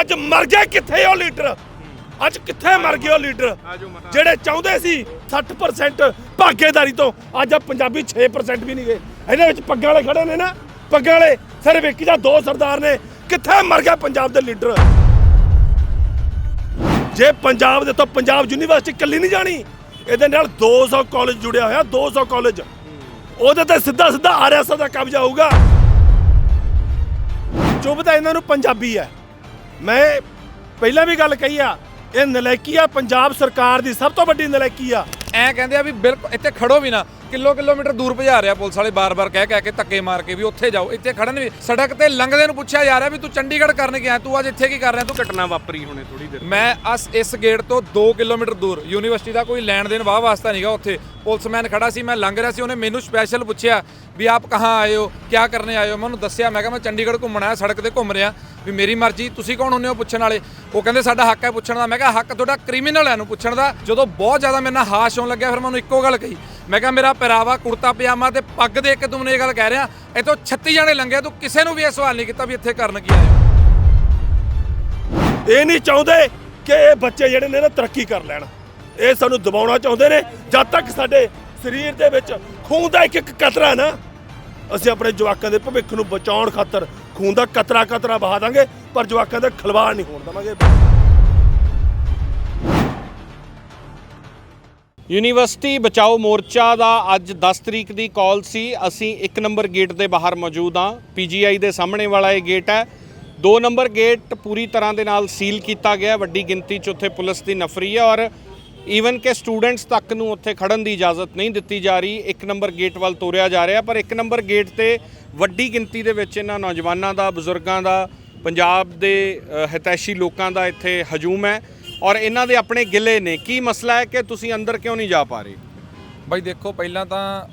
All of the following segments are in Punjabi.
ਅੱਜ ਮਰ ਗਏ ਕਿੱਥੇ ਉਹ ਲੀਡਰ? ਅੱਜ ਕਿੱਥੇ ਮਰ ਗਏ ਉਹ ਲੀਡਰ? ਜਿਹੜੇ ਚਾਹੁੰਦੇ ਸੀ 60% ਭਾਗੇਦਾਰੀ ਤੋਂ ਅੱਜ ਆ ਪੰਜਾਬੀ 6% ਵੀ ਨਹੀਂ ਗਏ। ਇਹਦੇ ਵਿੱਚ ਪੱਗਾਂ ਵਾਲੇ ਖੜੇ ਨੇ ਨਾ। ਪੱਗਾਂ ਵਾਲੇ ਸਿਰਫ ਇੱਕ ਜਾਂ ਦੋ ਸਰਦਾਰ ਨੇ। ਕਿੱਥੇ ਮਰ ਗਿਆ ਪੰਜਾਬ ਦੇ ਲੀਡਰ? ਜੇ ਪੰਜਾਬ ਦੇ ਤੋਂ ਪੰਜਾਬ ਯੂਨੀਵਰਸਿਟੀ ਇਕੱਲੀ ਨਹੀਂ ਜਾਣੀ ਇਹਦੇ ਨਾਲ 200 ਕਾਲਜ ਜੁੜਿਆ ਹੋਇਆ 200 ਕਾਲਜ ਉਹਦੇ ਤੇ ਸਿੱਧਾ ਸਿੱਧਾ ਆਰਐਸਐਸ ਦਾ ਕਬਜ਼ਾ ਹੋਊਗਾ। ਚੁੱਭਦਾ ਇਹਨਾਂ ਨੂੰ ਪੰਜਾਬੀ ਹੈ। ਮੈਂ ਪਹਿਲਾਂ ਵੀ ਗੱਲ ਕਹੀ ਆ, ਇਹ ਨਲਾਇਕੀ ਆ, ਪੰਜਾਬ ਸਰਕਾਰ ਦੀ ਸਭ ਤੋਂ ਵੱਡੀ ਨਲਾਇਕੀ ਆ। ਐ ਕਹਿੰਦੇ ਆ ਵੀ ਬਿਲਕੁਲ ਇੱਥੇ ਖੜੋ ਵੀ ਨਾ। ਕਿਲੋ ਕਿਲੋਮੀਟਰ ਦੂਰ ਭਜਾ ਰਿਹਾ ਪੁਲਿਸ ਵਾਲੇ ਬਾਰ-ਬਾਰ ਕਹਿ ਕਹਿ ਕੇ ਧੱਕੇ ਮਾਰ ਕੇ ਵੀ ਉੱਥੇ ਜਾਓ ਇੱਥੇ ਖੜਨ ਵੀ ਸੜਕ ਤੇ ਲੰਘਦੇ ਨੂੰ ਪੁੱਛਿਆ ਜਾ ਰਿਹਾ ਵੀ ਤੂੰ ਚੰਡੀਗੜ੍ਹ ਕਰਨ ਗਿਆ ਤੂੰ ਅੱਜ ਇੱਥੇ ਕੀ ਕਰ ਰਿਹਾ ਤੂੰ ਘਟਨਾ ਵਾਪਰੀ ਹੁਣੇ ਥੋੜੀ ਦੇਰ ਮੈਂ ਅਸ ਇਸ ਗੇਟ ਤੋਂ 2 ਕਿਲੋਮੀਟਰ ਦੂਰ ਯੂਨੀਵਰਸਿਟੀ ਦਾ ਕੋਈ ਲੈਣ ਦੇਣ ਵਾਹ ਵਾਸਤਾ ਨਹੀਂਗਾ ਉੱਥੇ ਪੁਲਿਸਮੈਨ ਖੜਾ ਸੀ ਮੈਂ ਲੰਘ ਰਿਹਾ ਸੀ ਉਹਨੇ ਮੈਨੂੰ ਸਪੈਸ਼ਲ ਪੁੱਛਿਆ ਵੀ ਆਪ ਕਹਾਂ ਆਏ ਹੋ ਕੀ ਕਰਨੇ ਆਏ ਹੋ? ਮੈਂ ਉਹਨੂੰ ਦੱਸਿਆ ਮੈਂ ਕਿਹਾ ਮੈਂ ਚੰਡੀਗੜ੍ਹ ਘੁੰਮਣਾ ਹੈ ਸੜਕ ਤੇ ਘੁੰਮ ਰਿਹਾ ਵੀ ਮੇਰੀ ਮਰਜ਼ੀ ਤੁਸੀਂ ਕੌਣ ਹੁੰਦੇ ਹੋ ਪੁੱਛਣ ਵਾਲੇ? ਉਹ ਕਹਿੰਦੇ ਸਾਡਾ ਹੱਕ ਹੈ ਪੁੱਛਣ ਦਾ ਮੈਂ ਕਿਹਾ ਹੱਕ ਤੁਹਾਡਾ ਕ੍ਰਿਮੀਨਲ ਹੈ ਨੂੰ ਪੁੱਛਣ ਦਾ। ਜਦੋਂ ਬਹੁਤ ਜ਼ਿਆਦਾ ਮੇਰੇ ਨਾਲ ਹਾਸ਼ ਹੋਣ ਲੱਗਿਆ ਫਿਰ ਮੈਂ ਉਹਨੂੰ ਇੱਕੋ ਗੱਲ ਕਹੀ ਮੈਂ ਕਿਹਾ, ਮੇਰਾ ਪਹਿਰਾਵਾ, ਕੁੜਤਾ, ਪਜਾਮਾ ਤੇ ਪੱਗ ਦੇ ਕੇ ਤੂੰ ਇਹ ਗੱਲ ਕਹਿ ਰਿਹਾ। ਇੱਥੋਂ 36 ਜਾਣੇ ਲੰਘੇ ਤੂੰ ਕਿਸੇ ਨੂੰ ਵੀ ਇਹ ਸਵਾਲ ਨਹੀਂ ਕੀਤਾ ਵੀ ਇੱਥੇ ਕਰਨ ਕੀ ਆਏ ਇਹ ਨਹੀਂ ਚਾਹੁੰਦੇ ਕਿ ਇਹ ਬੱਚੇ ਜਿਹੜੇ ਨੇ ਨਾ ਤਰੱਕੀ ਕਰ ਲੈਣ। ਇਹ ਸਾਨੂੰ ਦਬਾਉਣਾ ਚਾਹੁੰਦੇ ਨੇ। ਜਦ ਤੱਕ ਸਾਡੇ ਸਰੀਰ ਦੇ ਵਿੱਚ ਖੂਨ ਦਾ ਇੱਕ ਇੱਕ ਕਤਰਾ ਨਾ, ਅਸੀਂ ਆਪਣੇ ਜਵਾਕਾਂ ਦੇ ਭਵਿੱਖ ਨੂੰ ਬਚਾਉਣ ਖਾਤਰ ਖੂਨ ਦਾ ਕਤਰਾ ਕਤਰਾ ਬਹਾ ਦਾਂਗੇ, ਪਰ ਜਵਾਕਾਂ ਦਾ ਖਲਵਾੜ ਨਹੀਂ ਹੋਣ ਦਵਾਂਗੇ। ਯੂਨੀਵਰਸਿਟੀ ਬਚਾਓ ਮੋਰਚਾ ਦਾ ਅੱਜ 10 ਤਰੀਕ ਦੀ ਕਾਲ ਸੀ। ਅਸੀਂ 1 ਨੰਬਰ ਗੇਟ ਦੇ ਬਾਹਰ ਮੌਜੂਦ ਹਾਂ। ਪੀਜੀਆਈ ਦੇ ਸਾਹਮਣੇ ਵਾਲਾ ਇਹ ਗੇਟ ਹੈ। 2 ਨੰਬਰ ਗੇਟ ਪੂਰੀ ਤਰ੍ਹਾਂ ਦੇ ਨਾਲ ਸੀਲ ਕੀਤਾ ਗਿਆ। ਵੱਡੀ ਗਿਣਤੀ 'ਚ ਉੱਥੇ ਪੁਲਿਸ ਦੀ ਨਫਰੀ ਹੈ ਔਰ ਈਵਨ ਕਿ ਸਟੂਡੈਂਟਸ ਤੱਕ ਨੂੰ ਉੱਥੇ ਖੜਨ ਦੀ ਇਜਾਜ਼ਤ ਨਹੀਂ ਦਿੱਤੀ ਜਾ ਰਹੀ। 1 ਨੰਬਰ ਗੇਟ ਵੱਲ ਤੋਰਿਆ ਜਾ ਰਿਹਾ, ਪਰ 1 ਨੰਬਰ ਗੇਟ ਤੇ ਵੱਡੀ ਗਿਣਤੀ ਦੇ ਵਿੱਚ ਇਹਨਾਂ ਨੌਜਵਾਨਾਂ ਦਾ, ਬਜ਼ੁਰਗਾਂ ਦਾ, ਪੰਜਾਬ ਦੇ ਹਿਤੈਸ਼ੀ ਲੋਕਾਂ ਦਾ ਇੱਥੇ ਹਜੂਮ ਹੈ। ਔਰ ਇਹਨਾਂ ਦੇ ਆਪਣੇ ਗਿਲੇ ਨੇ। ਕੀ ਮਸਲਾ ਹੈ ਕਿ ਤੁਸੀਂ ਅੰਦਰ ਕਿਉਂ ਨਹੀਂ ਜਾ ਪਾ ਰਹੇ? ਬਾਈ ਦੇਖੋ, ਪਹਿਲਾਂ ਤਾਂ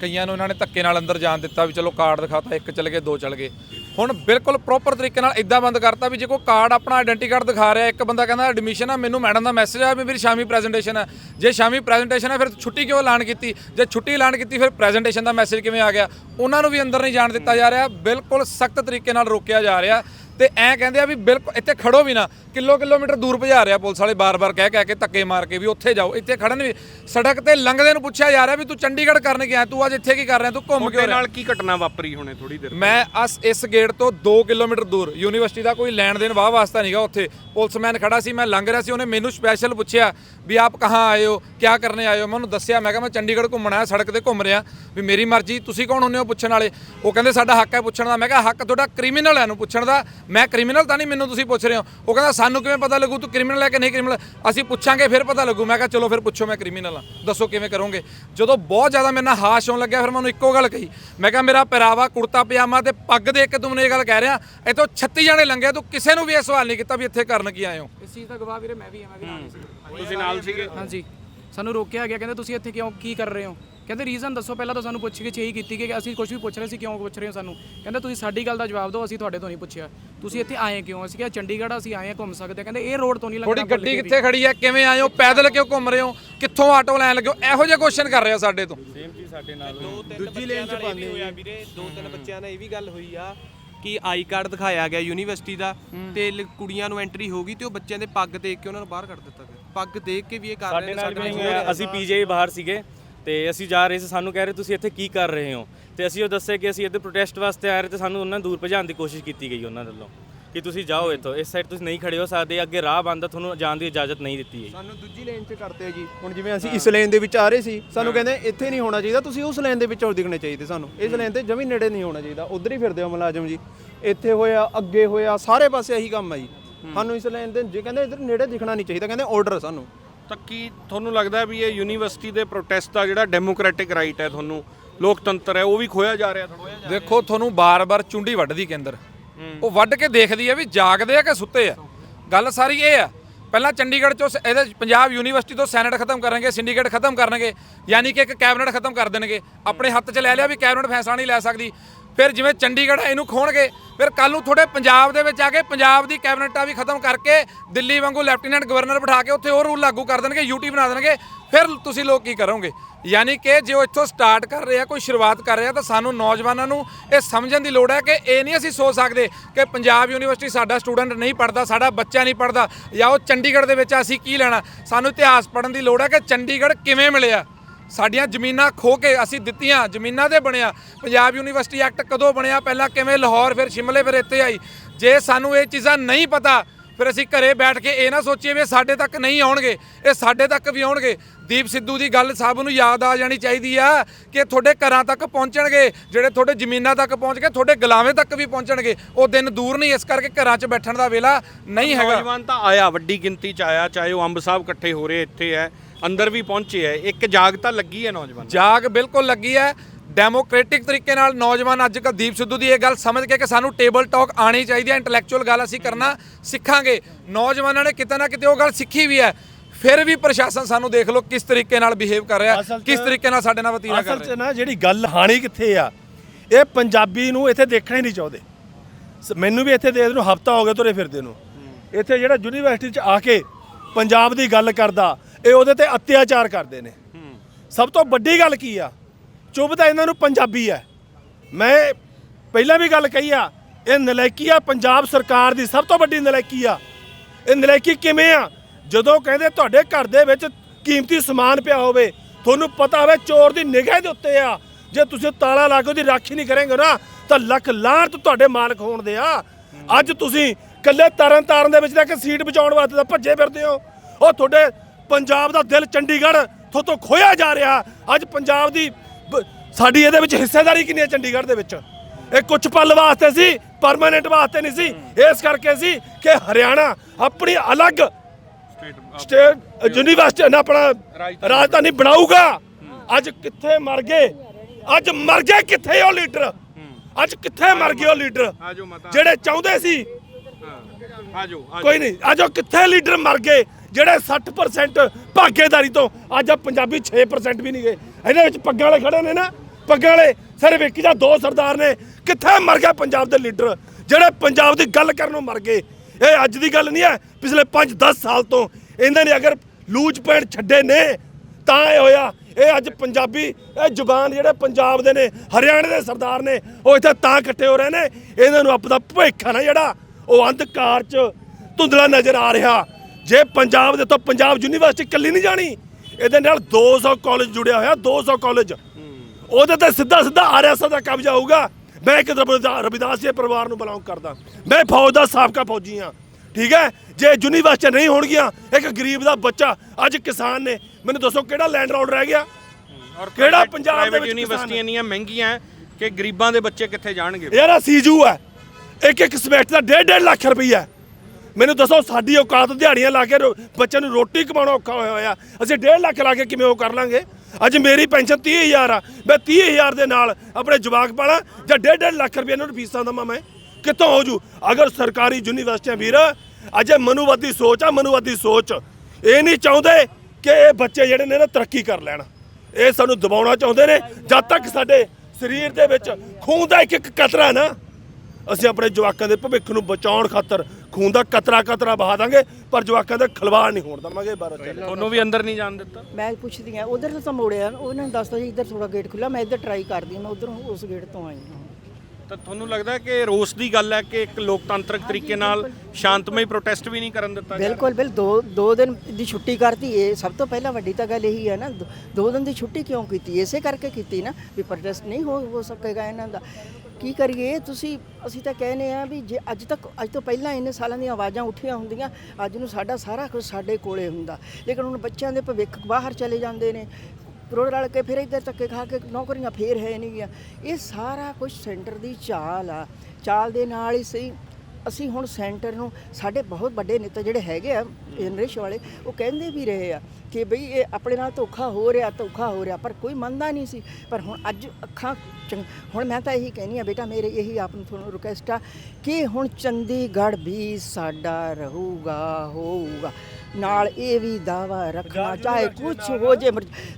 ਕਈਆਂ ਨੂੰ ਇਹਨਾਂ ਨੇ ਧੱਕੇ ਨਾਲ ਅੰਦਰ ਜਾਣ ਦਿੱਤਾ ਵੀ ਚਲੋ ਕਾਰਡ ਦਿਖਾਤਾ, ਇੱਕ ਚਲ ਗਏ, ਦੋ ਚਲ ਗਏ। ਹੁਣ ਬਿਲਕੁਲ ਪ੍ਰੋਪਰ ਤਰੀਕੇ ਨਾਲ ਇਦਾਂ ਬੰਦ ਕਰਤਾ ਵੀ ਜੇ ਕੋਈ ਕਾਰਡ ਆਪਣਾ ਆਇਡੈਂਟੀ ਕਾਰਡ ਦਿਖਾ ਰਿਹਾ, ਇੱਕ ਬੰਦਾ ਕਹਿੰਦਾ ਐਡਮਿਸ਼ਨ ਆ, ਮੈਨੂੰ ਮੈਡਮ ਦਾ ਮੈਸੇਜ ਆ ਵੀ ਮੇਰੀ ਸ਼ਾਮੀ ਪ੍ਰੈਜੈਂਟੇਸ਼ਨ ਹੈ ਜੇ ਸ਼ਾਮੀ ਪ੍ਰੈਜੈਂਟੇਸ਼ਨ ਹੈ ਫਿਰ ਛੁੱਟੀ ਕਿਉਂ ਐਲਾਨ ਕੀਤੀ? ਜੇ ਛੁੱਟੀ ਐਲਾਨ ਕੀਤੀ, ਫਿਰ ਪ੍ਰੈਜੈਂਟੇਸ਼ਨ ਦਾ ਮੈਸੇਜ ਕਿਵੇਂ ਆ ਗਿਆ? ਉਹਨਾਂ ਨੂੰ ਵੀ ਅੰਦਰ ਨਹੀਂ ਜਾਣ ਦਿੱਤਾ ਜਾ ਰਿਹਾ। ਬਿਲਕੁਲ ਸਖਤ ਤਰੀਕੇ ਨਾਲ ਰੋਕਿਆ ਜਾ ਰਿਹਾ। ਤੇ ਐ ਕਹਿੰਦੇ ਆ ਵੀ ਬਿਲਕੁਲ ਇੱਥੇ ਖੜੋ ਵੀ ਨਾ। ਕਿਲੋ ਕਿਲੋਮੀਟਰ ਦੂਰ ਭਜਾ ਰਿਹਾ ਪੁਲਿਸ ਵਾਲੇ ਬਾਰ-ਬਾਰ ਕਹਿ ਕਹਿ ਕੇ ਧੱਕੇ ਮਾਰ ਕੇ ਵੀ ਉੱਥੇ ਜਾਓ ਇੱਥੇ ਖੜਨ ਵੀ। ਸੜਕ ਤੇ ਲੰਘਦੇ ਨੂੰ ਪੁੱਛਿਆ ਜਾ ਰਿਹਾ ਵੀ ਤੂੰ ਚੰਡੀਗੜ੍ਹ ਕਰਨ ਗਿਆ ਤੂੰ ਅੱਜ ਇੱਥੇ ਕੀ ਕਰ ਰਿਹਾ ਤੂੰ ਘੁੰਮ ਕਿਉਂ ਤੁਹਾਡੇ ਰਿਹਾ? ਨਾਲ ਕੀ ਘਟਨਾ ਵਾਪਰੀ ਹੁਣੇ ਥੋੜੀ ਦੇਰ ਮੈਂ ਅਸ ਇਸ ਗੇਟ ਤੋਂ 2 ਕਿਲੋਮੀਟਰ ਦੂਰ ਯੂਨੀਵਰਸਿਟੀ ਦਾ ਕੋਈ ਲੈਣ ਦੇਣ ਵਾਹ ਵਾਸਤਾ ਨਹੀਂਗਾ ਉੱਥੇ। ਪੁਲਿਸਮੈਨ ਖੜਾ ਸੀ ਮੈਂ ਲੰਘ ਰਿਹਾ ਸੀ ਉਹਨੇ ਮੈਨੂੰ ਸਪੈਸ਼ਲ ਪੁੱਛਿਆ ਵੀ ਆਪ ਕਹਾਂ ਆਏ ਹੋ ਕੀ ਕਰਨੇ ਆਏ ਹੋ? ਮੈਂ ਉਹਨੂੰ ਦੱਸਿਆ ਮੈਂ ਕਿਹਾ ਮੈਂ ਚੰਡੀਗੜ੍ਹ ਘੁੰਮਣਾ ਹੈ ਸੜਕ ਤੇ ਘੁੰਮ ਰਿਹਾ ਵੀ ਮੇਰੀ ਮਰਜ਼ੀ ਤੁਸੀਂ ਕੌਣ ਹੁੰਦੇ ਹੋ ਪੁੱਛਣ ਵਾਲੇ? ਉਹ ਕਹਿੰਦੇ ਸਾਡਾ ਹੱਕ ਹੈ ਪੁੱਛਣ ਦਾ। ਮੈਂ ਕਿਹਾ ਹੱਕ ਤੁਹਾਡਾ ਕ੍ਰਿਮੀਨਲ ਹੈ ਨੂੰ ਪੁੱਛਣ ਦਾ। ਮੈਂ ਕ੍ਰਿਮੀਨਲ ਤਾਂ ਨਹੀਂ ਮੈਨੂੰ ਤੁਸੀਂ ਪੁੱਛ ਰਹੇ ਹੋ। ਉਹ ਕਹਿੰਦਾ ਸਾਨੂੰ ਕਿਵੇਂ ਪਤਾ ਲੱਗੂ ਤੂੰ ਕ੍ਰਿਮੀਨਲ ਹੈ ਕਿ ਨਹੀਂ ਕ੍ਰਿਮੀਨਲ ਅਸੀਂ ਪੁੱਛਾਂਗੇ ਫਿਰ ਪਤਾ ਲੱਗੂ। ਮੈਂ ਕਿਹਾ ਚਲੋ ਫਿਰ ਪੁੱਛੋ ਮੈਂ ਕ੍ਰਿਮੀਨਲ ਹਾਂ। ਦੱਸੋ ਕਿਵੇਂ ਕਰੋਗੇ? ਜਦੋਂ ਬਹੁਤ ਜ਼ਿਆਦਾ ਮੇਰੇ ਨਾਲ ਹਾਸ਼ ਹੋਣ ਲੱਗਿਆ ਫਿਰ ਮੈਂ ਉਹਨੂੰ ਇੱਕੋ ਗੱਲ ਕਹੀ। ਮੈਂ ਕਿਹਾ ਮੇਰਾ ਪਹਿਰਾਵਾ ਕੁੜਤਾ ਪਜਾਮਾ ਤੇ ਪੱਗ ਦੇਖ ਕੇ ਤੂੰ ਮੈਨੂੰ ਇਹ ਗੱਲ ਕਹਿ ਰਿਹਾ। ਇੱਥੋਂ 36 ਜਾਣੇ ਲੰਘਿਆ ਤੂੰ ਕਿਸੇ ਨੂੰ ਵੀ ਇਹ ਸਵਾਲ ਨਹੀਂ ਕੀਤਾ ਵੀ ਇੱਥੇ ਕਰਨ ਕੀ ਆਏ ਹੋ? ਇਸ ਚੀਜ਼ ਦਾ ਗਵਾਹ ਵੀਰੇ ਮੈਂ ਵੀ ਹਾਂ ਮੈਂ ਵੀ ਨਾਲ ਸੀ ਤੁਸੀਂ ਨਾਲ ਸੀਗੇ? ਹਾਂਜੀ। ਸਾਨੂੰ ਰੋਕਿਆ ਗਿਆ ਕਹਿੰਦੇ ਤੁਸੀਂ ਇੱਥੇ ਕਿਉਂ ਕੀ ਕਰ ਰਹੇ ਹੋ? ਕਹਿੰਦੇ ਰੀਜ਼ਨ ਦੱਸੋ ਪਹਿਲਾਂ ਤਾਂ ਸਾਨੂੰ ਪੁੱਛ ਕੇ ਚੇਈ ਕੀਤੀ ਕਿ ਅਸੀਂ ਕੁਝ ਵੀ ਪੁੱਛ ਰਹੇ ਸੀ ਕਿਉਂ ਪੁੱਛ ਰਹੇ ਹੋ ਸਾਨੂੰ? ਕਹਿੰਦੇ ਤੁਸੀਂ ਸਾਡੀ ਗੱਲ ਦਾ ਜਵਾਬ ਦਿਓ ਅਸੀਂ ਤੁਹਾਡੇ ਤੋਂ ਨਹੀਂ ਪੁੱਛਿਆ। ਤੁਸੀਂ ਇੱਥੇ ਆਏ ਕਿਉਂ? ਅਸੀਂ ਕਿਹਾ ਚੰਡੀਗੜ੍ਹ ਅਸੀਂ ਆਏ ਹਾਂ ਘੁੰਮ ਸਕਦੇ ਕਹਿੰਦੇ ਇਹ ਰੋਡ ਤੋਂ ਨਹੀਂ ਥੋੜੀ ਲੱਗਦਾ ਗੱਡੀ ਕਿੱਥੇ ਖੜੀ ਹੈ? ਕਿਵੇਂ ਆਏ ਹੋ? ਪੈਦਲ ਕਿਉਂ ਘੁੰਮ ਰਹੇ ਹੋ? ਕਿੱਥੋਂ ਆਟੋ ਲੈਣ ਲੱਗੇ ਹੋ? ਇਹੋ ਜਿਹੇ ਕੁਐਸਚਨ ਕਰ ਰਹੇ ਹੋ ਸਾਡੇ ਤੋਂ। ਦੂਜੀ ਲੇਨ ਚ ਪਾਉਂਦੇ ਹੋਇਆ ਵੀਰੇ। ਦੋ ਤਿੰਨ ਬੱਚਿਆਂ ਨਾਲ ਇਹ ਵੀ ਗੱਲ ਹੋਈ ਆ ਕਿ ਆਈ ਕਾਰਡ ਦਿਖਾਇਆ ਗਿਆ ਯੂਨੀਵਰਸਿਟੀ ਦਾ ਤੇ ਲ- ਕੁੜੀਆਂ ਨੂੰ ਐਂਟਰੀ ਹੋ ਗਈ ਤੇ ਉਹ ਬੱਚਿਆਂ ਦੇ ਪੱਗ ਦੇਖ ਕੇ ਉਹਨਾਂ ਨੂੰ ਬਾਹਰ ਕੱਢ ਦਿੱਤਾ ਗਿਆ। ਪੱਗ ਦੇਖ ਕੇ ਵੀ ਇਹ ਕਰ ਰਹੇ ਸਾਡੇ ਨੇ ਨਾਲ ਵੀ ਨਾਲ ਨਹੀਂ ਹੋਇਆ ਅਸੀਂ ਪੀਜੀਆਈ ਬਾਹਰ ਸੀਗੇ। ਤੇ ਅਸੀਂ ਜਾ ਰਹੇ ਸੀ, ਸਾਨੂੰ ਕਹਿ ਰਹੇ, ਤੁਸੀਂ ਇੱਥੇ ਕੀ ਕਰ ਰਹੇ ਹੋ? ਤੇ ਅਸੀਂ ਉਹ ਦੱਸਿਆ ਕਿ ਅਸੀਂ ਇੱਥੇ ਪ੍ਰੋਟੈਸਟ ਵਾਸਤੇ ਆ ਰਹੇ ਤੇ ਸਾਨੂੰ ਉਹਨਾਂ ਦੂਰ ਭਜਾਉਣ ਦੀ ਕੋਸ਼ਿਸ਼ ਕੀਤੀ ਗਈ ਉਹਨਾਂ ਵੱਲੋਂ ਕਿ ਤੁਸੀਂ ਜਾਓ ਇੱਥੋਂ। ਇਸ ਸਾਈਡ ਤੁਸੀਂ ਨਹੀਂ ਖੜੇ ਹੋ ਸਕਦੇ, ਅੱਗੇ ਰਾਹ ਬੰਦ ਆ, ਤੁਹਾਨੂੰ ਜਾਣ ਦੀ ਇਜਾਜ਼ਤ ਨਹੀਂ ਦਿੱਤੀ ਗਈ। ਸਾਨੂੰ ਦੂਜੀ ਲੇਨ 'ਚ ਕਰਤੇ ਜੀ। ਹੁਣ ਜਿਵੇਂ ਅਸੀਂ ਇਸ ਲੇਨ ਦੇ ਵਿੱਚ ਆ ਰਹੇ ਸੀ, ਸਾਨੂੰ ਕਹਿੰਦੇ ਇੱਥੇ ਨਹੀਂ ਹੋਣਾ ਚਾਹੀਦਾ, ਤੁਸੀਂ ਉਸ ਲੇਨ ਦੇ ਵਿੱਚ ਹੋਰ ਦਿਖਣੇ ਚਾਹੀਦੇ ਸਾਨੂੰ। ਇਸ ਲੇਨ ਤੇ ਜਮੀ ਨੇੜੇ ਨਹੀਂ ਹੋਣਾ ਚਾਹੀਦਾ, ਉਧਰ ਹੀ ਫਿਰਦੇ ਹੋ ਮੁਲਾਜ਼ਮ ਜੀ। ਇੱਥੇ ਹੋਇਆ, ਅੱਗੇ ਹੋਇਆ, ਸਾਰੇ ਪਾਸੇ ਇਹੀ ਕੰਮ ਆ ਜੀ। ਸਾਨੂੰ ਇਸ ਲੇਨ ਦੇ ਜੇ ਕਹਿੰਦੇ ਇੱਧਰ ਨੇੜੇ ਦਿਖਣਾ ਨਹੀਂ ਚਾਹੀਦਾ, ਕਹਿੰਦੇ ਆਰਡਰ ਸਾਨੂੰ। ਤਾਂ ਕੀ ਤੁਹਾਨੂੰ ਲੱਗਦਾ ਵੀ ਇਹ ਯੂਨੀਵਰਸਿਟੀ ਦੇ ਪ੍ਰੋਟੈਸਟ ਦਾ ਜਿਹੜਾ ਡੈਮੋਕ੍ਰੈਟਿਕ ਰਾਈਟ ਹੈ ਤੁਹਾਨੂੰ ਲੋਕਤੰਤਰ ਹੈ ਉਹ ਵੀ ਖੋਇਆ ਜਾ ਰਿਹਾ? ਥੋੜਾ ਦੇਖੋ ਤੁਹਾਨੂੰ ਬਾਰ-ਬਾਰ ਚੁੰਡੀ ਵੱਢਦੀ ਕੇਂਦਰ। ਉਹ ਵੱਢ ਕੇ ਦੇਖਦੀ ਹੈ ਵੀ ਜਾਗਦੇ ਆ ਕਿ ਸੁੱਤੇ ਆ? ਗੱਲ ਸਾਰੀ ਇਹ ਆ ਪਹਿਲਾਂ ਚੰਡੀਗੜ੍ਹ ਚੋਂ ਇਹਦੇ ਪੰਜਾਬ ਯੂਨੀਵਰਸਿਟੀ ਤੋਂ ਸੈਨੇਟ ਖਤਮ ਕਰਨਗੇ ਸਿੰਡੀਕੇਟ ਖਤਮ ਕਰਨਗੇ ਯਾਨੀ ਕਿ ਇੱਕ ਕੈਬਨਿਟ ਖਤਮ ਕਰ ਦੇਣਗੇ। ਆਪਣੇ ਹੱਥ 'ਚ ਲੈ ਲਿਆ ਵੀ ਕੈਬਨਿਟ ਫੈਸਲਾ ਨਹੀਂ ਲੈ ਸਕਦੀ। ਫਿਰ ਜਿਵੇਂ ਚੰਡੀਗੜ੍ਹ ਹੈ, ਇਹਨੂੰ ਖੋਣਗੇ। ਫਿਰ ਕੱਲ ਨੂੰ ਤੁਹਾਡੇ ਪੰਜਾਬ ਦੇ ਵਿੱਚ ਆ ਕੇ ਪੰਜਾਬ ਦੀ ਕੈਬਨਿਟਾਂ ਵੀ ਖਤਮ ਕਰਕੇ ਦਿੱਲੀ ਵਾਂਗੂ ਲੈਫਟੀਨੈਂਟ ਗਵਰਨਰ ਬਿਠਾ ਕੇ ਉੱਥੇ ਉਹ ਰੂਲ ਲਾਗੂ ਕਰ ਦੇਣਗੇ ਯੂਟੀ ਬਣਾ ਦੇਣਗੇ। ਫਿਰ ਤੁਸੀਂ ਲੋਕ ਕੀ ਕਰੋਗੇ? ਯਾਨੀ ਕਿ ਜੇ ਉਹ ਇੱਥੋਂ ਸਟਾਰਟ ਕਰ ਰਿਹਾ ਕੋਈ ਸ਼ੁਰੂਆਤ ਕਰ ਰਿਹਾ ਤਾਂ ਸਾਨੂੰ ਨੌਜਵਾਨਾਂ ਨੂੰ ਇਹ ਸਮਝਣ ਦੀ ਲੋੜ ਹੈ ਕਿ ਇਹ ਨਹੀਂ ਅਸੀਂ ਸੋਚ ਸਕਦੇ ਕਿ ਪੰਜਾਬ ਯੂਨੀਵਰਸਿਟੀ ਸਾਡਾ ਸਟੂਡੈਂਟ ਨਹੀਂ ਪੜਦਾ ਸਾਡਾ ਬੱਚਾ ਨਹੀਂ ਪੜਦਾ ਜਾਂ ਉਹ ਚੰਡੀਗੜ੍ਹ ਦੇ ਵਿੱਚ ਅਸੀਂ ਕੀ ਲੈਣਾ? ਸਾਨੂੰ ਇਤਿਹਾਸ ਪੜ੍ਹਨ ਦੀ ਲੋੜ ਹੈ ਕਿ ਚੰਡੀਗੜ੍ਹ ਕਿਵੇਂ ਮਿਲਿਆ? ਸਾਡੀਆਂ ਜ਼ਮੀਨਾਂ ਖੋ ਕੇ ਅਸੀਂ ਦਿੱਤੀਆਂ, ਜ਼ਮੀਨਾਂ ਤੇ ਬਣਿਆ। ਪੰਜਾਬ ਯੂਨੀਵਰਸਿਟੀ ਐਕਟ ਕਦੋਂ ਬਣਿਆ, ਪਹਿਲਾਂ ਕਿਵੇਂ ਲਾਹੌਰ, ਫਿਰ ਸ਼ਿਮਲੇ, ਫਿਰ ਇੱਥੇ ਆਈ। ਜੇ ਸਾਨੂੰ ਇਹ ਚੀਜ਼ਾਂ ਨਹੀਂ ਪਤਾ, ਫਿਰ ਅਸੀਂ ਘਰੇ ਬੈਠ ਕੇ ਇਹ ਨਾ ਸੋਚੀਏ ਵੀ ਸਾਡੇ ਤੱਕ ਨਹੀਂ ਆਉਣਗੇ, ਇਹ ਸਾਡੇ ਤੱਕ ਵੀ ਆਉਣਗੇ। ਦੀਪ ਸਿੱਧੂ ਦੀ ਗੱਲ ਸਭ ਨੂੰ ਯਾਦ ਆ ਜਾਣੀ ਚਾਹੀਦੀ ਆ ਕਿ ਤੁਹਾਡੇ ਘਰਾਂ ਤੱਕ ਪਹੁੰਚਣਗੇ, ਜਿਹੜੇ ਤੁਹਾਡੇ ਜ਼ਮੀਨਾਂ ਤੱਕ ਪਹੁੰਚ ਕੇ ਤੁਹਾਡੇ ਗਲਾਵੇਂ ਤੱਕ ਵੀ ਪਹੁੰਚਣਗੇ। ਉਹ ਦਿਨ ਦੂਰ ਨਹੀਂ, ਇਸ ਕਰਕੇ ਘਰਾਂ 'ਚ ਬੈਠਣ ਦਾ ਵੇਲਾ ਨਹੀਂ ਹੈਗਾ। ਨੌਜਵਾਨ ਤਾਂ ਆਇਆ, ਵੱਡੀ ਗਿਣਤੀ ਚ ਆਇਆ, ਚਾਹੇ ਉਹ ਅੰਬ ਸਾਹਿਬ ਇਕੱਠੇ ਹੋ ਰਹੇ ਇੱਥੇ ਹੈ। ਅੰਦਰ ਵੀ ਪਹੁੰਚੇ ਹੈ ਇੱਕ ਜਾਗ ਤਾਂ ਲੱਗੀ ਹੈ ਨੌਜਵਾਨ ਜਾਗ ਬਿਲਕੁਲ ਲੱਗੀ ਹੈ ਡੈਮੋਕ੍ਰੈਟਿਕ ਤਰੀਕੇ ਨਾਲ ਨੌਜਵਾਨ ਅੱਜ ਕੱਲ੍ਹ ਦੀਪ ਸਿੱਧੂ ਦੀ ਇਹ ਗੱਲ ਸਮਝ ਕੇ ਕਿ ਸਾਨੂੰ ਟੇਬਲ ਟਾਕ ਆਣੀ ਚਾਹੀਦੀ ਹੈ ਇੰਟੈਲੈਕਚੁਅਲ ਗੱਲ ਅਸੀਂ ਕਰਨਾ ਸਿੱਖਾਂਗੇ। ਨੌਜਵਾਨਾਂ ਨੇ ਕਿਤੇ ਨਾ ਕਿਤੇ ਉਹ ਗੱਲ ਸਿੱਖੀ ਵੀ ਹੈ ਫਿਰ ਵੀ ਪ੍ਰਸ਼ਾਸਨ ਸਾਨੂੰ ਦੇਖ ਲਓ ਕਿਸ ਤਰੀਕੇ ਨਾਲ ਬਿਹੇਵ ਕਰ ਰਿਹਾ ਕਿਸ ਤਰੀਕੇ ਨਾਲ ਸਾਡੇ ਨਾਲ ਵਤੀਰਾ ਕਰ ਅਸਲ 'ਚ ਰਿਹਾ। ਨਾ ਜਿਹੜੀ ਗੱਲ ਹਾਣੀ ਕਿੱਥੇ ਆ ਇਹ ਪੰਜਾਬੀ ਨੂੰ ਇੱਥੇ ਦੇਖਣਾ ਹੀ ਨਹੀਂ ਚਾਹੁੰਦੇ। ਸ- ਮੈਨੂੰ ਵੀ ਇੱਥੇ ਦੇਖਦੇ ਨੂੰ ਹਫਤਾ ਹੋ ਗਿਆ ਤੁਰੇ ਫਿਰਦੇ ਨੂੰ। ਇੱਥੇ ਜਿਹੜਾ ਯੂਨੀਵਰਸਿਟੀ 'ਚ ਆ ਕੇ ਪੰਜਾਬ ਦੀ ਗੱਲ ਕਰਦਾ ਇਹ ਉਹਦੇ ਤੇ ਅਤਿਆਚਾਰ ਕਰਦੇ ਨੇ। ਸਭ ਤੋਂ ਵੱਡੀ ਗੱਲ ਕੀ ਆ? ਚੁੱਭ ਤਾਂ ਇਹਨਾਂ ਨੂੰ ਪੰਜਾਬੀ ਹੈ ਮੈਂ ਪਹਿਲਾਂ ਵੀ ਗੱਲ ਕਹੀ ਆ, ਇਹ ਨਲਾਇਕੀ ਆ, ਪੰਜਾਬ ਸਰਕਾਰ ਦੀ ਸਭ ਤੋਂ ਵੱਡੀ ਨਲਾਇਕੀ ਆ। ਇਹ ਨਲਾਇਕੀ ਕਿਵੇਂ ਆ? ਜਦੋਂ ਕਹਿੰਦੇ ਤੁਹਾਡੇ ਘਰ ਦੇ ਵਿੱਚ ਕੀਮਤੀ ਸਮਾਨ ਪਿਆ ਹੋਵੇ, ਤੁਹਾਨੂੰ ਪਤਾ ਹੋਵੇ ਚੋਰ ਦੀ ਨਿਗਾਹ ਦੇ ਉੱਤੇ ਆ। ਜੇ ਤੁਸੀਂ ਤਾਲਾ ਲਾ ਕੇ ਉਹਦੀ ਰਾਖੀ ਨਹੀਂ ਕਰੋਗੇ ਨਾ, ਤਾਂ ਲੱਖ ਲਾਹਨਤ ਤੁਹਾਡੇ ਮਾਲਕ ਹੋਣ ਦੇ ਆ। ਅੱਜ ਤੁਸੀਂ ਕੱਲੇ ਤਰਨ ਤਾਰਨ ਦੇ ਵਿੱਚ ਤਾਂ ਕਿ ਸੀਟ ਬਚਾਉਣ ਵਾਸਤੇ ਤਾਂ ਭੱਜੇ ਫਿਰਦੇ ਹੋ। ਉਹ ਤੁਹਾਡੇ ਪੰਜਾਬ ਦਾ ਦਿਲ ਚੰਡੀਗੜ੍ਹ ਤੋਂ ਖੋਇਆ ਜਾ ਰਿਹਾ। ਅੱਜ ਪੰਜਾਬ ਦੀ ਸਾਡੀ ਇਹਦੇ ਵਿੱਚ ਹਿੱਸੇਦਾਰੀ ਕਿੰਨੀ ਹੈ ਚੰਡੀਗੜ੍ਹ ਦੇ ਵਿੱਚ? ਇਹ ਕੁਝ ਪਲ ਵਾਸਤੇ ਸੀ ਪਰਮਾਨੈਂਟ ਵਾਸਤੇ ਨਹੀਂ ਸੀ। ਇਸ ਕਰਕੇ ਸੀ ਕਿ ਹਰਿਆਣਾ ਆਪਣੀ ਅਲੱਗ ਸਟੇਟ ਯੂਨੀਵਰਸਿਟੀ ਆਪਣਾ ਰਾਜਧਾਨੀ। ਬਣਾਊਗਾ। ਅੱਜ ਕਿੱਥੇ ਮਰ ਗਏ? ਅੱਜ ਮਰ ਗਏ ਕਿੱਥੇ ਉਹ ਲੀਡਰ? ਅੱਜ ਕਿੱਥੇ ਮਰ ਗਏ ਉਹ ਲੀਡਰ? ਆਜੋ ਜਿਹੜੇ ਚਾਹੁੰਦੇ ਸੀ। ਆਜੋ ਕੋਈ ਨਹੀਂ ਉਹ ਕਿੱਥੇ ਲੀਡਰ ਮਰ ਗਏ? ਜਿਹੜੇ 60% ਭਾਗੇਦਾਰੀ ਤੋਂ ਅੱਜ ਆ ਪੰਜਾਬੀ 6% ਵੀ ਨਹੀਂ ਗਏ। ਇਹਨਾਂ ਵਿੱਚ ਪੱਗਾਂ ਵਾਲੇ ਖੜੇ ਨੇ ਨਾ। ਪੱਗਾਂ ਵਾਲੇ ਸਿਰਫ ਇੱਕ ਜਾਂ ਦੋ ਸਰਦਾਰ ਨੇ, ਕਿੱਥੇ ਮਰ ਗਿਆ ਪੰਜਾਬ ਦੇ ਲੀਡਰ? ਜਿਹੜੇ ਪੰਜਾਬ ਦੀ ਗੱਲ ਕਰਨ ਨੂੰ ਮਰ ਗਏ। ਇਹ ਅੱਜ ਦੀ ਗੱਲ ਨਹੀਂ ਹੈ, ਪਿਛਲੇ 5-10 ਸਾਲ ਤੋਂ। ਇਹਨਾਂ ਨੇ ਅਗਰ ਲੂਜ ਪੈਣ ਛੱਡੇ ਨੇ, ਤਾਂ ਇਹ ਹੋਇਆ। ਇਹ ਅੱਜ ਪੰਜਾਬੀ, ਇਹ ਜ਼ੁਬਾਨ ਜਿਹੜੇ ਪੰਜਾਬ ਦੇ ਨੇ, ਹਰਿਆਣੇ ਦੇ ਸਰਦਾਰ ਨੇ, ਉਹ ਇੱਥੇ ਤਾਂ ਇਕੱਠੇ ਹੋ ਰਹੇ ਨੇ। ਇਹਨਾਂ ਨੂੰ ਆਪਣਾ ਭਵਿੱਖ ਆ ਨਾ ਜਿਹੜਾ, ਉਹ ਅੰਧਕਾਰ 'ਚ ਧੁੰਦਲਾ ਨਜ਼ਰ ਆ ਰਿਹਾ। ਜੇ ਪੰਜਾਬ ਦੇ ਤੋਂ ਪੰਜਾਬ ਯੂਨੀਵਰਸਿਟੀ ਇਕੱਲੀ ਨਹੀਂ ਜਾਣੀ ਇਹਦੇ ਨਾਲ 200 ਕਾਲਜ ਜੁੜਿਆ ਹੋਇਆ 200 ਕਾਲਜ ਉਹਦੇ ਤੇ ਸਿੱਧਾ ਸਿੱਧਾ ਆਰਐਸਐਸ ਦਾ ਕਬਜ਼ਾ ਹੋਊਗਾ। ਮੈਂ ਇੱਕ ਰਵਿਦਾ- ਰਵਿਦਾਸੀਏ ਪਰਿਵਾਰ ਨੂੰ ਬਿਲੋਂਗ ਕਰਦਾ। ਮੈਂ ਫੌਜ ਦਾ ਸਾਬਕਾ ਫੌਜੀ ਹਾਂ। ਠੀਕ ਹੈ? ਜੇ ਯੂਨੀਵਰਸਿਟੀ ਨਹੀਂ ਹੋਣਗੀਆਂ ਇੱਕ ਗਰੀਬ ਦਾ ਬੱਚਾ ਅੱਜ ਕਿਸਾਨ ਨੇ ਮੈਨੂੰ ਦੱਸੋ ਕਿਹੜਾ ਲੈਂਡ ਰੋਡ ਰਹਿ ਗਿਆ? ਔਰ ਕਿਹੜਾ ਪੰਜਾਬ ਦੇ ਵਿੱਚ ਯੂਨੀਵਰਸਿਟੀਆਂ? ਇੰਨੀਆਂ ਮਹਿੰਗੀਆਂ ਕਿ ਗਰੀਬਾਂ ਦੇ ਬੱਚੇ ਕਿੱਥੇ ਜਾਣਗੇ? ਯਾਰ ਆ ਸੀਜੂ ਹੈ। ਇੱਕ ਇੱਕ ਸਮੈਸਟਰ ਦਾ ਡੇਢ ਡੇਢ ਲੱਖ ਰੁਪਈਆ ਹੈ। ਮੈਨੂੰ ਦੱਸੋ, ਸਾਡੀ ਔਕਾਤ ਦਿਹਾੜੀਆਂ ਲਾ ਕੇ ਰੋ- ਬੱਚਿਆਂ ਨੂੰ ਰੋਟੀ ਕਮਾਉਣਾ ਔਖਾ ਹੋਇਆ ਹੋਇਆ। ਅਸੀਂ ਡੇਢ ਲੱਖ ਲਾ ਕੇ ਕਿਵੇਂ ਉਹ ਕਰ ਲਾਂਗੇ? ਅੱਜ ਮੇਰੀ ਪੈਨਸ਼ਨ 30000 ਆ। ਮੈਂ 30000 ਦੇ ਨਾਲ ਆਪਣੇ ਜਵਾਕ ਪਾਲਾਂ ਜਾਂ ਡੇਢ ਡੇਢ ਲੱਖ ਰੁਪਏ ਇਹਨਾਂ ਨੂੰ ਫੀਸਾਂ ਦਵਾਂ ਮੈਂ? ਕਿੱਥੋਂ ਹੋ ਜੂ? ਅਗਰ ਸਰਕਾਰੀ ਯੂਨੀਵਰਸਿਟੀਆਂ ਵੀਰ, ਅੱਜ ਇਹ ਮਨੂਵਾਦੀ ਸੋਚ ਆ, ਮਨੂਵਾਦੀ ਸੋਚ। ਇਹ ਨਹੀਂ ਚਾਹੁੰਦੇ ਕਿ ਇਹ ਬੱਚੇ ਜਿਹੜੇ ਨੇ ਨਾ ਤਰੱਕੀ ਕਰ ਲੈਣ। ਇਹ ਸਾਨੂੰ ਦਬਾਉਣਾ ਚਾਹੁੰਦੇ ਨੇ। ਜਦ ਤੱਕ ਸਾਡੇ ਸਰੀਰ ਦੇ ਵਿੱਚ ਖੂਨ ਦਾ ਇੱਕ ਇੱਕ ਕਤਰਾ ਨਾ, ਅਸੀਂ ਆਪਣੇ ਜਵਾਕਾਂ ਦੇ ਭਵਿੱਖ ਨੂੰ ਬਚਾਉਣ ਖਾਤਰ ਖੂਨ ਦਾ ਕਤਰਾ ਕਤਰਾ ਬਹਾ ਦਾਂਗੇ ਪਰ ਜਵਾਕਾਂ ਦੇ ਖਲਵਾੜ ਨਹੀਂ ਹੋਣ ਦਵਾਂਗੇ ਬਾਰਾਂ ਚੱਲ ਤੁਹਾਨੂੰ ਵੀ ਅੰਦਰ ਨਹੀਂ ਜਾਣ ਦਿੱਤਾ? ਮੈਂ ਪੁੱਛਦੀ ਆ ਉਧਰ ਤੋਂ ਮੋੜਿਆ ਉਹਨਾਂ ਨੇ ਦੱਸਤਾ ਜੀ ਇੱਧਰ ਥੋੜਾ ਗੇਟ ਖੁੱਲਾ ਮੈਂ ਇੱਧਰ ਟਰਾਈ ਕਰਦੀ ਮੈਂ ਉਧਰੋਂ ਉਸ ਗੇਟ ਤੋਂ ਆਈ ਹਾਂ। ਤਾਂ ਤੁਹਾਨੂੰ ਲੱਗਦਾ ਕਿ ਰੋਸ ਦੀ ਗੱਲ ਹੈ ਕਿ ਇੱਕ ਲੋਕਤੰਤਰਕ ਤਰੀਕੇ ਨਾਲ ਸ਼ਾਂਤਮਈ ਪ੍ਰੋਟੈਸਟ ਵੀ ਨਹੀਂ ਕਰਨ ਦਿੱਤਾ ਜਾ? ਬਿਲਕੁਲ ਬਿਲ ਦੋ ਦੋ ਦਿਨ ਦੀ ਛੁੱਟੀ ਕਰਤੀ ਇਹ ਸਭ ਤੋਂ ਪਹਿਲਾਂ ਵੱਡੀ ਤਾਂ ਗੱਲ ਇਹੀ ਹੈ ਨਾ ਦੋ- ਦੋ ਦਿਨ ਦੀ ਛੁੱਟੀ ਕਿਉਂ ਕੀਤੀ? ਇਸੇ ਕਰਕੇ ਕੀਤੀ ਨਾ ਵੀ ਪ੍ਰੋਟੈਸਟ ਨਹੀਂ ਹੋ ਹੋ ਸਕੇਗਾ ਇਹਨਾਂ ਦਾ। ਕੀ ਕਰੀਏ? ਤੁਸੀਂ, ਅਸੀਂ ਤਾਂ ਕਹਿੰਦੇ ਆ ਵੀ ਜੇ ਅੱਜ ਤੱਕ, ਅੱਜ ਤੋਂ ਪਹਿਲਾਂ ਇੰਨੇ ਸਾਲਾਂ ਦੀਆਂ ਆਵਾਜ਼ਾਂ ਉੱਠੀਆਂ ਹੁੰਦੀਆਂ, ਅੱਜ ਨੂੰ ਸਾਡਾ ਸਾਰਾ ਕੁਝ ਸਾਡੇ ਕੋਲੇ ਹੁੰਦਾ। ਲੇਕਿਨ ਹੁਣ ਬੱਚਿਆਂ ਦੇ ਭਵਿੱਖ ਬਾਹਰ ਚਲੇ ਜਾਂਦੇ ਨੇ। ਰੋੜ ਰਲ ਕੇ ਫਿਰ ਇੱਧਰ ਧੱਕੇ ਖਾ ਕੇ ਨੌਕਰੀਆਂ ਫੇਰ ਹੈ ਨਹੀਂ ਗਿਆ। ਇਹ ਸਾਰਾ ਕੁਝ ਸੈਂਟਰ ਦੀ ਚਾਲ ਆ। ਚਾਲ ਦੇ ਨਾਲ ਹੀ ਸਹੀ ਅਸੀਂ ਹੁਣ ਸੈਂਟਰ ਨੂੰ, ਸਾਡੇ ਬਹੁਤ ਵੱਡੇ ਨੇਤਾ ਜਿਹੜੇ ਹੈਗੇ ਆ ਜਨਰੇਸ਼ਨ ਵਾਲੇ, ਉਹ ਕਹਿੰਦੇ ਵੀ ਰਹੇ ਆ ਕਿ ਬਈ ਇਹ ਆਪਣੇ ਨਾਲ ਧੋਖਾ ਹੋ ਰਿਹਾ, ਧੋਖਾ ਹੋ ਰਿਹਾ, ਪਰ ਕੋਈ ਮੰਨਦਾ ਨਹੀਂ ਸੀ। ਪਰ ਹੁਣ ਅੱਜ ਅੱਖਾਂ ਚੰਗ- ਹੁਣ ਮੈਂ ਤਾਂ ਇਹੀ ਕਹਿਨੀ ਆ ਬੇਟਾ ਮੇਰੇ ਇਹੀ ਆਪ ਨੂੰ ਤੁਹਾਨੂੰ ਰਿਕੁਐਸਟ ਆ ਕਿ ਹੁਣ ਚੰਡੀਗੜ੍ਹ ਵੀ ਸਾਡਾ ਰਹੂਗਾ, ਹੋਊਗਾ। ਨਾਲ ਇਹ ਵੀ ਦਾਵਾ ਰੱਖਣਾ ਚਾਹੇ ਕੁਝ ਹੋ ਜੇ।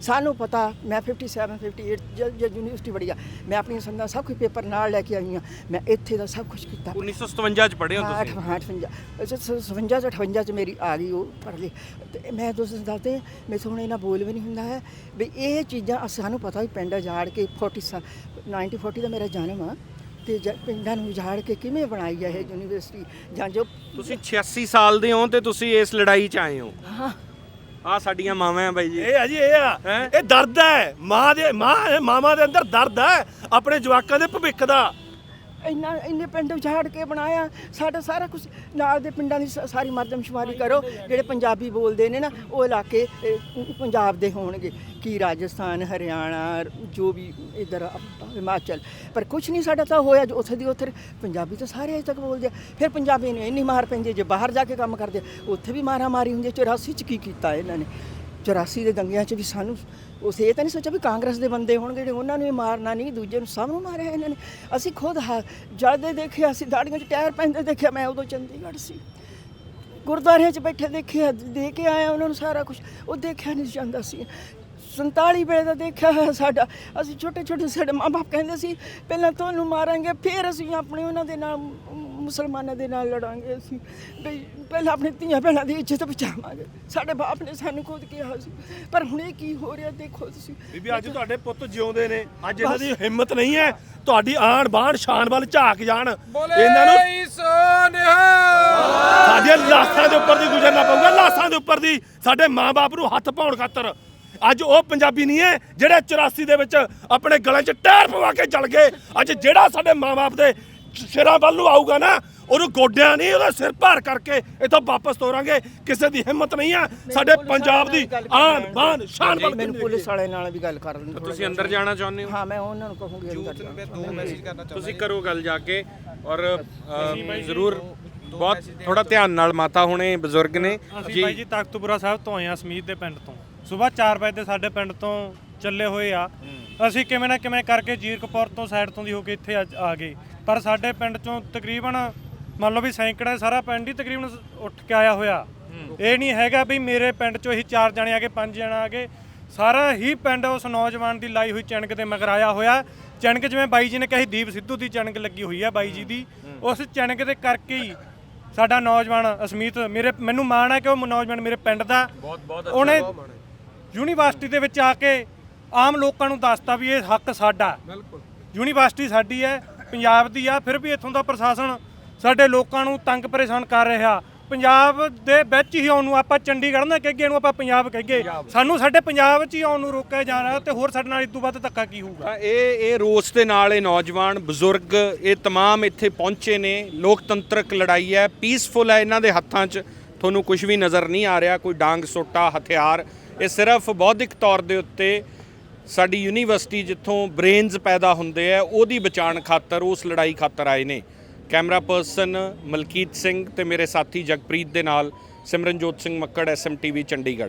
ਸਾਨੂੰ ਪਤਾ ਮੈਂ 57 58 ਜਦ ਯੂਨੀਵਰਸਿਟੀ ਪੜ੍ਹੀ ਆ। ਮੈਂ ਆਪਣੀਆਂ ਸੰਦਾਂ ਸਭ ਕੁਝ ਪੇਪਰ ਨਾਲ ਲੈ ਕੇ ਆਈ ਹਾਂ ਮੈਂ ਇੱਥੇ ਦਾ ਸਭ ਕੁਝ ਕੀਤਾ। 1957 ਚ ਪੜ੍ਹੇ ਹੋ ਤੁਸੀਂ? ਅਠ- ਅਠਵੰਜਾ। ਅੱਛਾ, ਸ- ਸਤਵੰਜਾ ਚ 58 ਚ ਮੇਰੀ ਆ ਗਈ ਉਹ ਪੜ੍ਹ ਲਈ। ਤੇ ਮੈਂ ਦੋਸਤ ਦੱਸਦੇ ਮੈਂ ਹੁਣ ਇਹਨਾਂ ਬੋਲ ਵੀ ਨਹੀਂ ਹੁੰਦਾ ਹੈ ਵੀ ਇਹ ਚੀਜ਼ਾਂ ਸਾਨੂੰ ਪਤਾ ਵੀ ਪਿੰਡ ਉਜਾੜ ਕੇ 40 ਸਾ 1940 ਦਾ ਮੇਰਾ ਜਨਮ ਆ। ਤੇ ਜ- ਪਿੰਡਾਂ ਨੂੰ ਉਜਾੜ ਕੇ ਕਿਵੇਂ ਬਣਾਈ ਹੈ ਇਹ ਯੂਨੀਵਰਸਿਟੀ? ਜਾਂ ਜੋ ਤੁਸੀਂ 86 ਸਾਲ ਦੇ ਹੋ ਤੇ ਤੁਸੀਂ ਇਸ ਲੜਾਈ 'ਚ ਆਏ ਹੋ। ਹਾਂ। ਆ ਸਾਡੀਆਂ ਮਾਵਾਂ ਆ ਬਾਈ ਜੀ। ਇਹ ਆ ਜੀ ਇਹ ਆ। ਇਹ ਦਰਦ ਹੈ। ਮਾਂ ਦੇ ਮਾਂ ਮਾਮਾ ਦੇ ਅੰਦਰ ਦਰਦ ਹੈ। ਆਪਣੇ ਜਵਾਕਾਂ ਦੇ ਭਵਿੱਖ ਦਾ। ਇੰਨਾ ਇੰਨੇ ਪਿੰਡ ਉਜਾੜ ਕੇ ਬਣਾਇਆ ਸਾਡਾ ਸਾਰਾ ਕੁਝ ਨਾਲ ਦੇ ਪਿੰਡਾਂ ਦੀ ਸ- ਸਾਰੀ ਮਰਦਮਸ਼ੁਮਾਰੀ ਕਰੋ ਜਿਹੜੇ ਪੰਜਾਬੀ ਬੋਲਦੇ ਨੇ ਨਾ ਉਹ ਇਲਾਕੇ ਅਹ, ਪੰਜਾਬ ਦੇ ਹੋਣਗੇ ਕੀ ਰਾਜਸਥਾਨ ਹਰਿਆਣਾ ਜੋ ਵੀ ਇਧਰ ਹਿਮਾਚਲ ਪਰ ਕੁਝ ਨਹੀਂ ਸਾਡਾ ਤਾਂ ਹੋਇਆ ਜੋ ਉੱਥੇ ਦੀ ਉੱਥੇ ਪੰਜਾਬੀ ਤਾਂ ਸਾਰੇ ਅਜੇ ਤੱਕ ਬੋਲਦੇ ਆ ਫਿਰ ਪੰਜਾਬੀ ਨੂੰ ਇੰਨੀ ਮਾਰ ਪੈਂਦੀ ਹੈ, ਜੇ ਬਾਹਰ ਜਾ ਕੇ ਕੰਮ ਕਰਦੇ ਆ, ਉੱਥੇ ਵੀ ਮਾਰਾ ਮਾਰੀ ਹੁੰਦੀ ਹੈ। 84 ਚ ਕੀ ਕੀਤਾ ਇਹਨਾਂ ਨੇ 84 ਦੇ ਦੰਗਿਆਂ 'ਚ ਵੀ ਸਾਨੂੰ ਉਸ ਇਹ ਤਾਂ ਨਹੀਂ ਸੋਚਿਆ ਵੀ ਕਾਂਗਰਸ ਦੇ ਬੰਦੇ ਹੋਣਗੇ ਜਿਹੜੇ ਉਹਨਾਂ ਨੂੰ ਵੀ ਮਾਰਨਾ ਨਹੀਂ, ਦੂਜੇ ਨੂੰ ਸਭ ਨੂੰ ਮਾਰਿਆ ਇਹਨਾਂ ਨੇ। ਅਸੀਂ ਖੁਦ ਹਾ, ਜਦ ਦੇ ਦੇਖਿਆ, ਅਸੀਂ ਦਾੜੀਆਂ 'ਚ ਟਾਇਰ ਪੈਂਦੇ ਦੇਖਿਆ, ਮੈਂ ਉਦੋਂ ਚੰਡੀਗੜ੍ਹ ਸੀ। ਗੁਰਦੁਆਰਿਆਂ 'ਚ ਬੈਠੇ ਦੇਖਿਆ, ਦੇ ਕੇ ਆਇਆ ਉਹਨਾਂ ਨੂੰ ਸਾਰਾ ਕੁਝ ਉਹ ਦੇਖਿਆ ਨਹੀਂ ਜਾਂਦਾ ਸੀ। 47 ਵੇਲੇ ਦਾ ਦੇਖਿਆ ਹੋਇਆ ਸਾਡਾ। ਅਸੀਂ ਛੋਟੇ ਛੋਟੇ ਸਾਡੇ ਮਾਪੇ ਕਹਿੰਦੇ ਸੀ, ਪਹਿਲਾਂ ਤੁਹਾਨੂੰ ਮਾਰਾਂਗੇ, ਫਿਰ ਅਸੀਂ ਆਪਣੇ ਉਹਨਾਂ ਦੇ ਨਾਲ ਮੁਸਲਮਾਨਾਂ ਦੇ ਨਾਲ ਲੜਾਂਗੇ ਅਸੀਂ। ਵੀ ਪਹਿਲਾਂ ਆਪਣੀ ਧੀਆਂ ਭੈਣਾਂ ਦੀ ਇੱਜ਼ਤ ਬਚਾਵਾਂਗੇ। ਸਾਡੇ ਬਾਪ ਨੇ ਸਾਨੂੰ ਖੁਦ ਕਿਹਾ ਸੀ। ਪਰ ਹੁਣ ਇਹ ਕੀ ਹੋ ਰਿਹਾ ਦੇਖੋ ਤੁਸੀਂ। ਬੀਬੀ ਅੱਜ ਤੁਹਾਡੇ ਪੁੱਤ ਜਿਉਂਦੇ ਨੇ। ਅੱਜ ਇਹਨਾਂ ਦੀ ਹਿੰਮਤ ਨਹੀਂ ਹੈ। ਤੁਹਾਡੀ ਆਣ ਬਾਣ ਸ਼ਾਨ ਵੱਲ ਝਾਕ ਜਾਣ। ਇਹਨਾਂ ਨੂੰ ਬੋਲੇ ਸੋਨਿਹਾ ਸਾਡੀਆਂ ਲਾਸਾਂ ਦੇ ਉੱਪਰ ਦੀ ਗੁਜ਼ਰਨਾ ਪਊਗਾ। ਲਾਸਾਂ ਦੇ ਉੱਪਰ ਦੀ ਸਾਡੇ ਮਾਂ-ਬਾਪ ਨੂੰ ਹੱਥ ਪਾਉਣ ਖਾਤਰ। ਅੱਜ ਉਹ ਪੰਜਾਬੀ ਨਹੀਂ ਹੈ ਜਿਹੜੇ 84 ਦੇ ਵਿੱਚ ਆਪਣੇ ਗਲਾਂ 'ਚ ਟਾਇਰ ਪਵਾ ਕੇ ਜਲ ਗਏ। ਅੱਜ ਜਿਹੜਾ ਸਾਡੇ ਮਾਂ-ਬਾਪ ਦੇ ਸਿਰਾਂ ਵੱਲ ਨੂੰ ਆਊਗਾ ਨਾ ਉਹਨੂੰ ਗੋਡਿਆਂ ਨਹੀਂ ਉਹਦਾ ਸਿਰ ਭਾਰ ਕਰਕੇ ਇੱਥੋਂ ਵਾਪਸ ਤੋਰਾਂਗੇ। ਕਿਸੇ ਦੀ ਹਿੰਮਤ ਨਹੀਂ ਆ। ਸਾਡੇ ਪੰਜਾਬ ਦੀ ਆਨ ਬਾਨ ਸ਼ਾਨ ਵੱਲ ਮੈਨੂੰ ਪੁਲਿਸ ਵਾਲੇ ਨਾਲ ਵੀ ਗੱਲ ਕਰ ਲੈਣ ਤੁਸੀਂ ਅੰਦਰ ਜਾਣਾ ਚਾਹੁੰਦੇ ਹੋ? ਹਾਂ ਮੈਂ ਉਹਨਾਂ ਨੂੰ ਕਹੂੰਗੀ ਅੰਦਰ ਜਾਓ। ਦੋ ਮੈਸੇਜ ਕਰਨਾ ਤੁਸੀਂ ਕਰੋ ਗੱਲ ਜਾ ਕੇ ਔਰ ਜ਼ਰੂਰ ਬਹੁਤ ਥੋੜਾ ਧਿਆਨ ਨਾਲ ਮਾਤਾ ਹੁਣੇ ਬਜ਼ੁਰਗ ਨੇ। ਬਾਈ ਜੀ। ਤਖਤਪੁਰਾ ਸਾਹਿਬ ਤੋਂ ਆਏ ਆ ਸਮੀਤ ਦੇ ਪਿੰਡ ਤੋਂ। ਸਵੇਰ 4 ਵਜੇ ਦੇ ਸਾਡੇ ਪਿੰਡ ਤੋਂ ਚੱਲੇ ਹੋਏ ਆ। ਅਸੀਂ ਕਿਵੇਂ ਨਾ ਕਿਵੇਂ ਕਰਕੇ ਜੀਰਕਪੁਰ ਤੋਂ ਸਾਈਡ ਤੋਂ ਦੀ ਹੋ ਕੇ ਇੱਥੇ ਆ ਗਏ। ਪਰ ਸਾਡੇ ਪਿੰਡ ਚੋਂ ਤਕਰੀਬਨ ਮੰਨ ਲਓ ਵੀ ਸੈਂਕੜਾ ਸਾਰਾ ਪਿੰਡ ਹੀ ਤਕਰੀਬਨ ਉੱਠ ਕੇ ਆਇਆ ਹੋਇਆ। ਇਹ ਨਹੀਂ ਹੈਗਾ ਵੀ ਮੇਰੇ ਪਿੰਡ ਚੋਂ ਹੀ ਚਾਰ ਜਣੇ ਆ ਗਏ ਪੰਜ ਜਣੇ ਆ ਗਏ। ਸਾਰਾ ਹੀ ਪਿੰਡ ਉਸ ਨੌਜਵਾਨ ਦੀ ਲਾਈ ਹੋਈ ਚਣਕ ਦੇ ਮਗਰ ਆਇਆ ਹੋਇਆ। ਚਣਕ ਜਿਵੇਂ ਬਾਈ ਜੀ ਨੇ ਕਹੀ ਦੀਪ ਸਿੱਧੂ ਦੀ ਚਣਕ ਲੱਗੀ ਹੋਈ ਆ ਬਾਈ ਜੀ ਦੀ। ਉਸ ਚਣਕ ਦੇ ਕਰਕੇ ਹੀ ਸਾਡਾ ਨੌਜਵਾਨ ਅਸਮੀਤ ਮੇਰੇ ਮੈਨੂੰ ਮਾਣ ਹੈ ਕਿ ਉਹ ਨੌਜਵਾਨ ਮੇਰੇ ਪਿੰਡ ਦਾ। ਉਹਨੇ ਯੂਨੀਵਰਸਿਟੀ ਦੇ ਵਿੱਚ ਆ ਕੇ ਆਮ ਲੋਕਾਂ ਨੂੰ ਦੱਸਤਾ ਵੀ ਇਹ ਹੱਕ ਸਾਡਾ। ਬਿਲਕੁਲ। ਯੂਨੀਵਰਸਿਟੀ ਸਾਡੀ ਹੈ ਪੰਜਾਬ ਦੀ ਆ ਫਿਰ ਵੀ ਇੱਥੋਂ ਦਾ ਪ੍ਰਸ਼ਾਸਨ ਸਾਡੇ ਲੋਕਾਂ ਨੂੰ ਤੰਗ ਪਰੇਸ਼ਾਨ ਕਰ ਰਿਹਾ ਪੰਜਾਬ ਦੇ ਵਿੱਚ ਹੀ ਆਉਣ ਨੂੰ ਆਪਾਂ ਚੰਡੀਗੜ੍ਹ ਨਾ ਕਹੀਏ ਇਹਨੂੰ ਆਪਾਂ ਪੰਜਾਬ ਕਹੀਏ ਸਾਨੂੰ ਸਾਡੇ ਪੰਜਾਬ 'ਚ ਹੀ ਆਉਣ ਨੂੰ ਰੋਕਿਆ ਜਾ ਰਿਹਾ ਤੇ ਹੋਰ ਸਾਡੇ ਨਾਲ ਇਸ ਤੋਂ ਵੱਧ ਧੱਕਾ ਕੀ ਹੋਊਗਾ ਤਾਂ ਇਹ ਇਹ ਰੋਸ ਦੇ ਨਾਲ ਇਹ ਨੌਜਵਾਨ ਬਜ਼ੁਰਗ ਇਹ तमाम ਇੱਥੇ ਪਹੁੰਚੇ ਨੇ ਲੋਕਤੰਤਰਕ ਲੜਾਈ ਹੈ ਪੀਸਫੁਲ ਹੈ ਇਹਨਾਂ ਦੇ ਹੱਥਾਂ 'ਚ ਤੁਹਾਨੂੰ ਕੁਝ ਵੀ ਨਜ਼ਰ ਨਹੀਂ ਆ ਰਿਹਾ ਕੋਈ ਡਾਂਗ ਸੋਟਾ ਹਥਿਆਰ ਇਹ ਸਿਰਫ ਬੌਧਿਕ ਤੌਰ ਦੇ ਉੱਤੇ ਸਾਡੀ ਯੂਨੀਵਰਸਿਟੀ ਜਿੱਥੋਂ ਬ੍ਰੇਨਸ ਪੈਦਾ ਹੁੰਦੇ ਆ, ਉਹਦੀ ਬਚਾਉਣ ਖਾਤਰ, ਉਸ ਲੜਾਈ ਖਾਤਰ ਆਏ ਨੇ। ਕੈਮਰਾ ਪਰਸਨ ਮਲਕੀਤ ਸਿੰਘ ਤੇ ਮੇਰੇ ਸਾਥੀ ਜਗਪ੍ਰੀਤ ਦੇ ਨਾਲ ਸਿਮਰਨਜੋਤ ਸਿੰਘ ਮੱਕੜ ਐਸਐਮਟੀਵੀ ਚੰਡੀਗੜ੍ਹ।